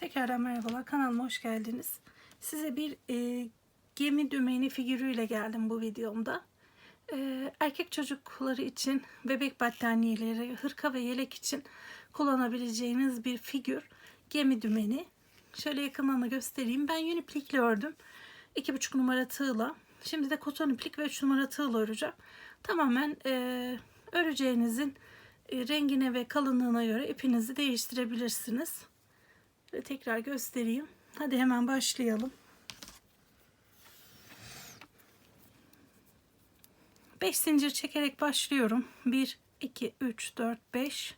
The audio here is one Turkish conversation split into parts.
Tekrardan merhabalar kanalıma hoş geldiniz. Size bir e, gemi dümeni figürüyle geldim bu videomda. E, erkek çocukları için bebek battaniyeleri, hırka ve yelek için kullanabileceğiniz bir figür gemi dümeni. Şöyle yakından da göstereyim. Ben yün iplikle ördüm. 2,5 numara tığla. Şimdi de koton iplik ve 3 numara tığla öreceğim. Tamamen e, öreceğinizin e, rengine ve kalınlığına göre ipinizi değiştirebilirsiniz. Ve tekrar göstereyim. Hadi hemen başlayalım. 5 zincir çekerek başlıyorum. 1 2 3 4 5.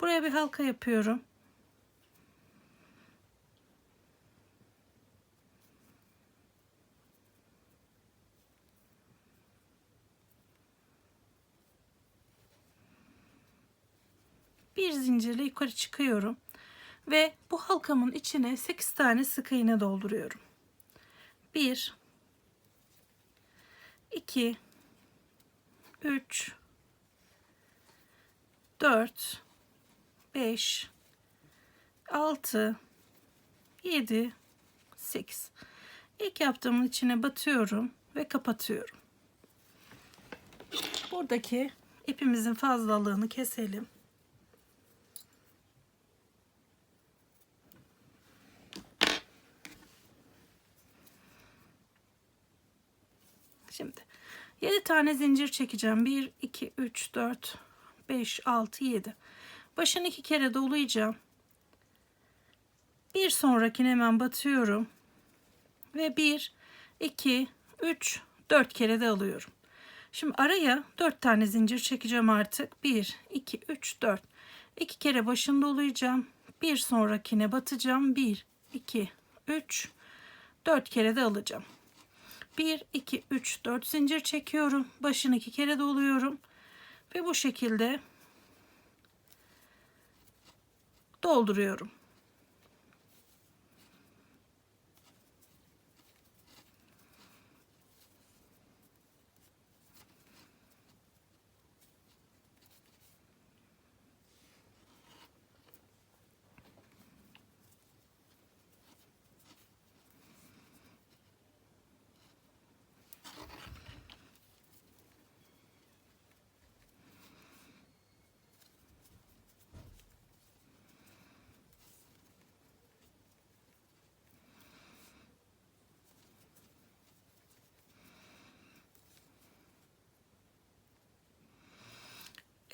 Buraya bir halka yapıyorum. Bir zincirle yukarı çıkıyorum ve bu halkamın içine 8 tane sık iğne dolduruyorum. 1 2 3 4 5 6 7 8 İlk yaptığımın içine batıyorum ve kapatıyorum. Buradaki ipimizin fazlalığını keselim. Şimdi 7 tane zincir çekeceğim. 1, 2, 3, 4, 5, 6, 7. Başını iki kere dolayacağım. Bir sonrakine hemen batıyorum. Ve 1, 2, 3, 4 kere de alıyorum. Şimdi araya 4 tane zincir çekeceğim artık. 1, 2, 3, 4. 2 kere başını dolayacağım. Bir sonrakine batacağım. 1, 2, 3, 4 kere de alacağım. 1 2 3 4 zincir çekiyorum. Başını iki kere doluyorum ve bu şekilde dolduruyorum.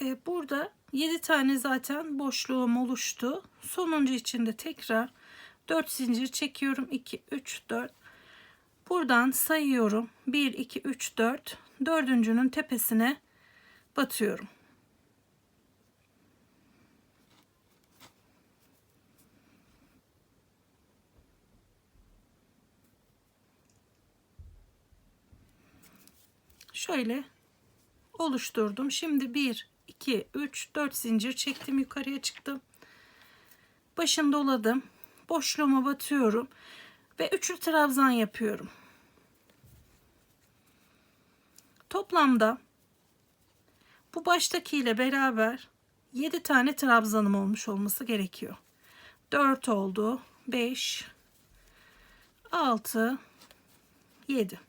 Ee, burada 7 tane zaten boşluğum oluştu. Sonuncu içinde tekrar 4 zincir çekiyorum. 2, 3, 4. Buradan sayıyorum. 1, 2, 3, 4. Dördüncünün tepesine batıyorum. Şöyle oluşturdum. Şimdi 1, 2, 3, 4 zincir çektim. Yukarıya çıktım. Başını doladım. Boşluğuma batıyorum. Ve üçlü trabzan yapıyorum. Toplamda bu baştaki ile beraber 7 tane trabzanım olmuş olması gerekiyor. 4 oldu. 5 6 7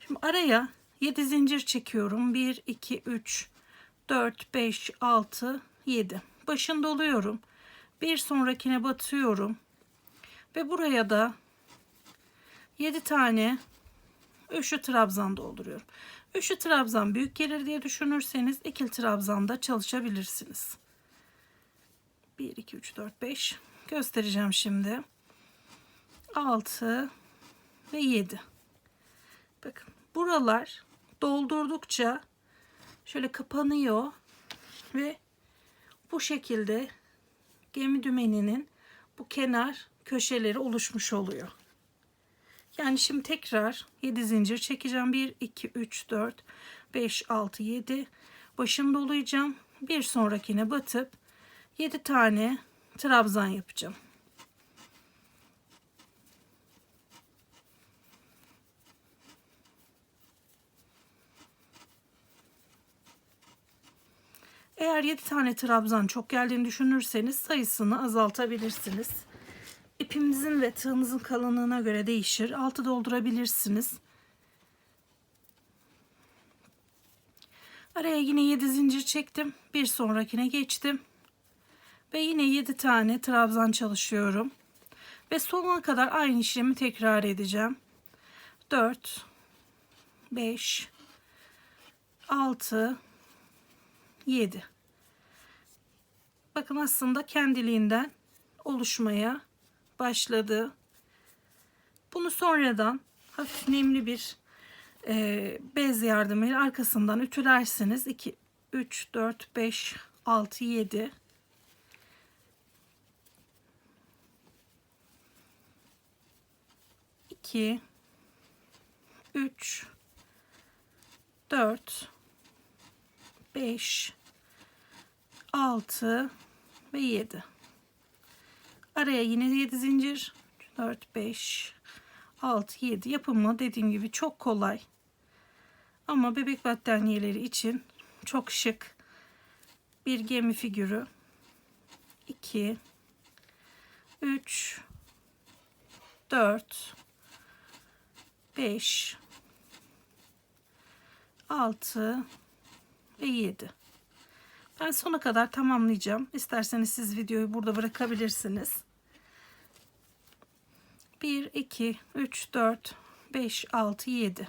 Şimdi araya 7 zincir çekiyorum. 1 2 3 4 5 6 7. Başını doluyorum. Bir sonrakine batıyorum. Ve buraya da 7 tane üçlü trabzan dolduruyorum. Üçlü trabzan büyük gelir diye düşünürseniz ikili trabzanda çalışabilirsiniz. 1 2 3 4 5 göstereceğim şimdi. 6 ve 7. Bakın buralar doldurdukça şöyle kapanıyor ve bu şekilde gemi dümeninin bu kenar köşeleri oluşmuş oluyor. Yani şimdi tekrar 7 zincir çekeceğim. 1 2 3 4 5 6 7 başını dolayacağım. Bir sonrakine batıp 7 tane trabzan yapacağım. Eğer 7 tane trabzan çok geldiğini düşünürseniz sayısını azaltabilirsiniz. ipimizin ve tığınızın kalınlığına göre değişir. Altı doldurabilirsiniz. Araya yine 7 zincir çektim. Bir sonrakine geçtim. Ve yine 7 tane trabzan çalışıyorum. Ve sonuna kadar aynı işlemi tekrar edeceğim. 4 5 6 7 Bakın aslında kendiliğinden oluşmaya başladı. Bunu sonradan hafif nemli bir e, bez yardımıyla arkasından ütülersiniz. 2, 3, 4, 5, 6, 7. İki, üç, dört, beş, altı ve yedi. Araya yine 7 zincir. 4, 5, 6, 7 yapımı dediğim gibi çok kolay. Ama bebek battaniyeleri için çok şık bir gemi figürü. 2 3 4 5 6 ve 7. Ben sona kadar tamamlayacağım. İsterseniz siz videoyu burada bırakabilirsiniz. 1 2 3 4 5 6 7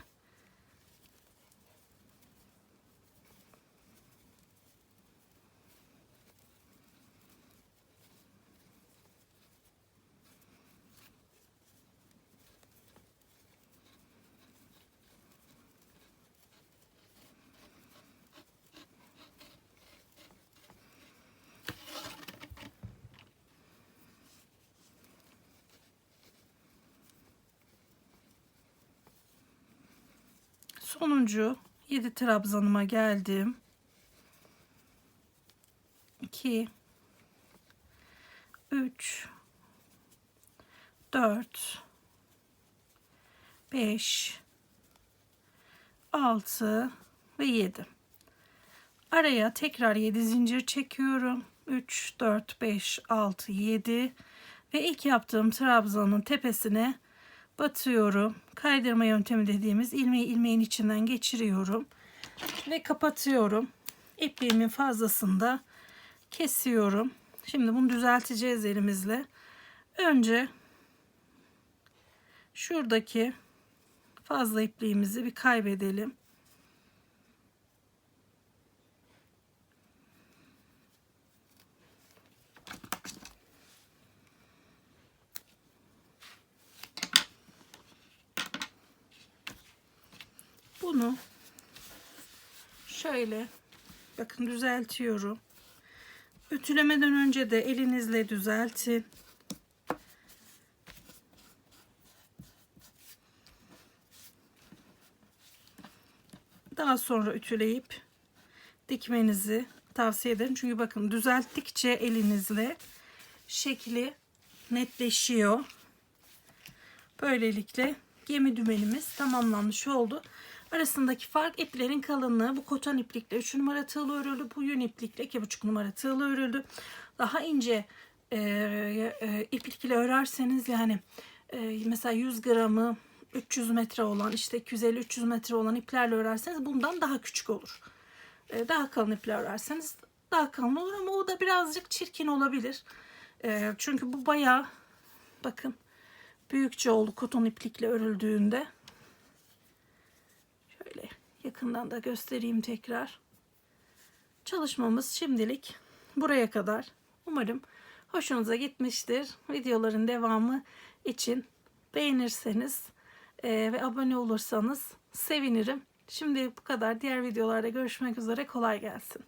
sonuncu 7 trabzanıma geldim. 2 3 4 5 6 ve 7 araya tekrar 7 zincir çekiyorum 3 4 5 6 7 ve ilk yaptığım trabzanın tepesine batıyorum. Kaydırma yöntemi dediğimiz ilmeği ilmeğin içinden geçiriyorum ve kapatıyorum. İpliğimin fazlasını da kesiyorum. Şimdi bunu düzelteceğiz elimizle. Önce şuradaki fazla ipliğimizi bir kaybedelim. Bunu şöyle bakın düzeltiyorum. Ütülemeden önce de elinizle düzeltin. Daha sonra ütüleyip dikmenizi tavsiye ederim. Çünkü bakın düzelttikçe elinizle şekli netleşiyor. Böylelikle gemi dümenimiz tamamlanmış oldu. Arasındaki fark iplerin kalınlığı. Bu koton iplikle 3 numara tığla örüldü. Bu yün iplikle 2,5 numara tığla örüldü. Daha ince e, e, iplikle örerseniz yani e, mesela 100 gramı 300 metre olan işte 250-300 metre olan iplerle örerseniz bundan daha küçük olur. E, daha kalın iple örerseniz daha kalın olur ama o da birazcık çirkin olabilir. E, çünkü bu bayağı bakın büyükçe oldu koton iplikle örüldüğünde. Yakından da göstereyim tekrar. Çalışmamız şimdilik buraya kadar. Umarım hoşunuza gitmiştir. Videoların devamı için beğenirseniz e, ve abone olursanız sevinirim. Şimdi bu kadar. Diğer videolarda görüşmek üzere. Kolay gelsin.